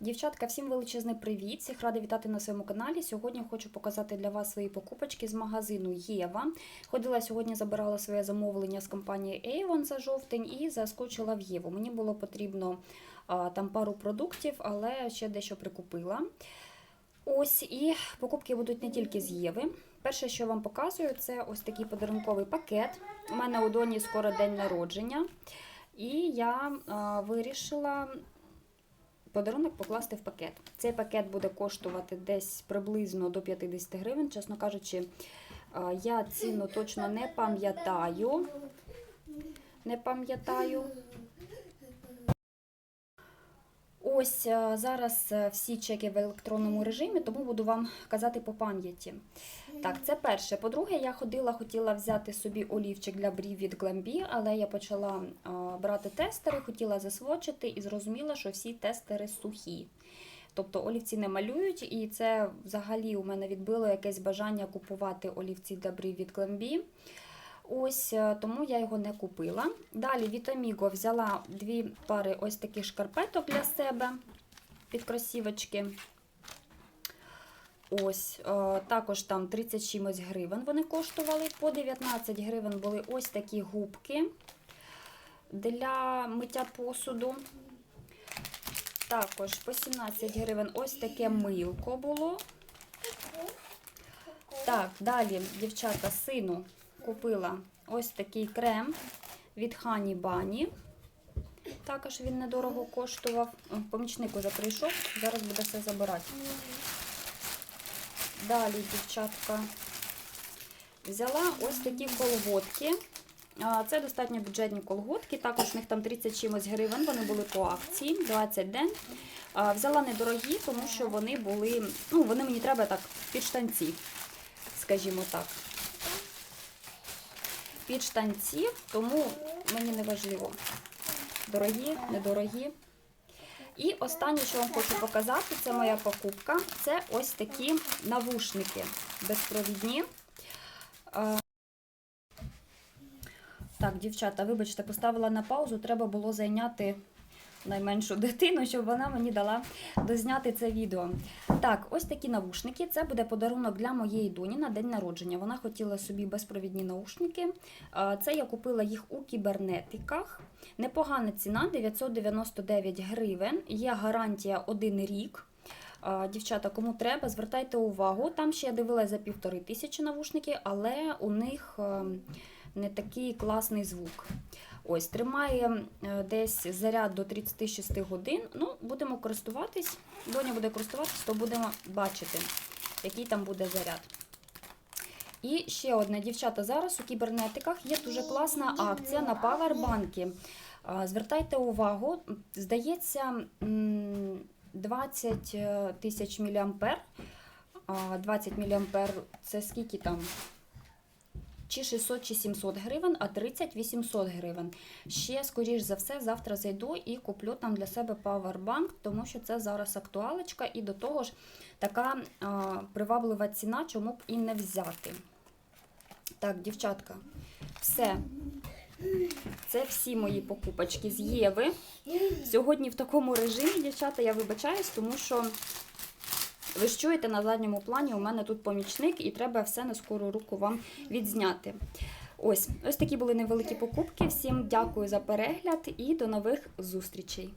Дівчатка, всім величезний привіт! Всіх рада вітати на своєму каналі. Сьогодні хочу показати для вас свої покупочки з магазину Єва. Ходила сьогодні, забирала своє замовлення з компанії Avon за жовтень і заскочила в Єву. Мені було потрібно а, там пару продуктів, але ще дещо прикупила. Ось і покупки будуть не тільки з Єви. Перше, що вам показую, це ось такий подарунковий пакет. У мене у доні скоро день народження. І я а, вирішила подарунок покласти в пакет. Цей пакет буде коштувати десь приблизно до 50 гривень. Чесно кажучи, я ціну точно не пам'ятаю. Не пам'ятаю. Ось е, зараз е, всі чеки в електронному режимі, тому буду вам казати по пам'яті. Так, це перше. По-друге, я ходила, хотіла взяти собі олівчик для брів від Glambi, але я почала брати тестери, хотіла засвочити і зрозуміла, що всі тестери сухі. Тобто олівці не малюють, і це взагалі у мене відбило якесь бажання купувати олівці для брів від Glambi. Ось е, тому я його не купила. Далі Amigo взяла дві пари ось таких шкарпеток для себе під кросівочки. Ось, е, також там 30 чимось гривень вони коштували. По 19 гривень були ось такі губки для миття посуду. Також по 17 гривень ось таке милко було. Так, далі, дівчата, сину купила ось такий крем від Honey Bunny. Також він недорого коштував. Помічник уже прийшов, зараз буде все забирати. Далі, дівчатка, взяла ось такі колготки. Це достатньо бюджетні колготки. Також в них там 30 чимось гривень, вони були по акції 20 день. Взяла недорогі, тому що вони були, ну, вони мені треба так під штанці, скажімо так. Під штанці, тому мені не важливо. Дорогі, недорогі. І останнє, що вам хочу показати, це моя покупка. Це ось такі навушники безпровідні. Е, Так, дівчата, вибачте, поставила на паузу. Треба було зайняти найменшу дитину, щоб вона мені дала дозняти це відео. Так, ось такі навушники. Це буде подарунок для моєї доні на день народження. Вона хотіла собі безпровідні наушники. Це я купила їх у кібернетиках. Непогана ціна 999 гривень. Є гарантія 1 рік. Дівчата, кому треба, звертайте увагу. Там ще я дивилася за півтори тисячі навушники, але у них е, не такий класний звук. Ось, тримає е, десь заряд до 36 годин. Ну, будемо користуватись. Доня буде користуватись, то будемо бачити, який там буде заряд. І ще одне, дівчата, зараз у кібернетиках є дуже класна акція на павербанки. Звертайте увагу, здається, 20 тисяч міліампер. 20 міліампер це скільки там? Чи 600, чи 700 гривень, а 30 800 гривень. Ще, скоріш за все, завтра зайду і куплю там для себе павербанк, тому що це зараз актуалочка, і до того ж така а, приваблива ціна, чому б і не взяти. Так, дівчатка, все. Це всі мої покупочки з Єви. Сьогодні в такому режимі, дівчата, я вибачаюсь, тому що ви ж чуєте на задньому плані, у мене тут помічник, і треба все на скору руку вам відзняти. Ось, ось такі були невеликі покупки. Всім дякую за перегляд і до нових зустрічей.